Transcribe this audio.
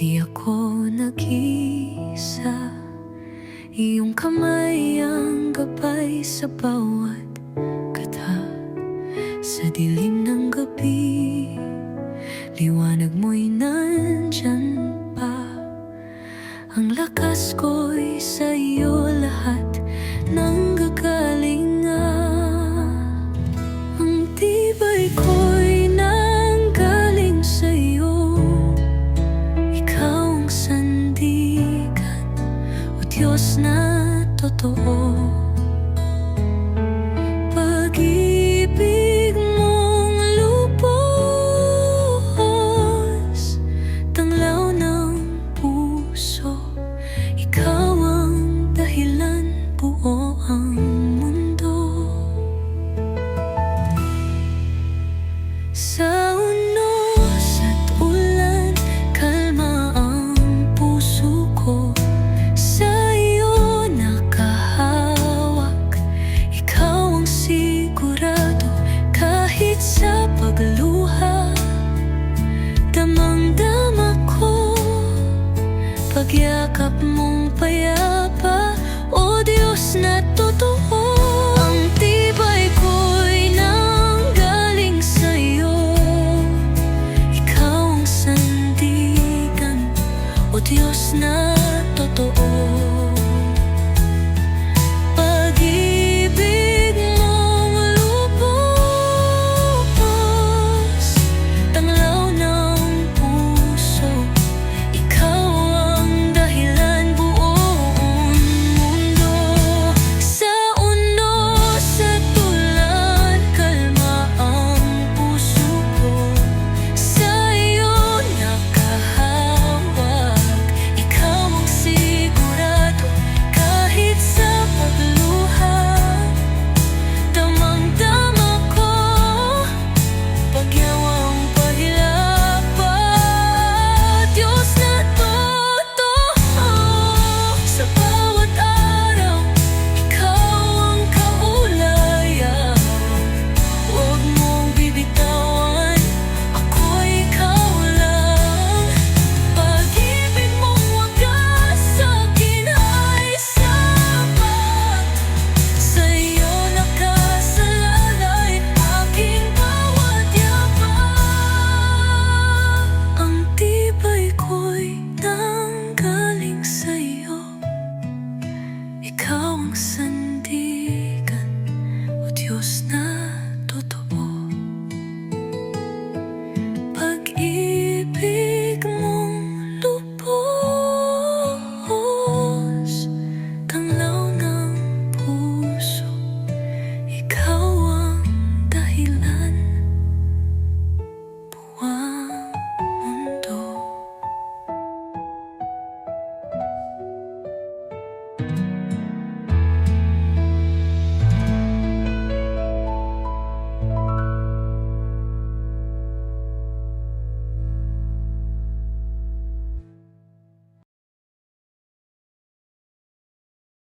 Di ako nag-isa Iyong kamay ang gabay sa bawat kata. Sa dilim ng gabi Liwanag mo'y nandyan pa. Ang lakas ko'y sa'yo. totoo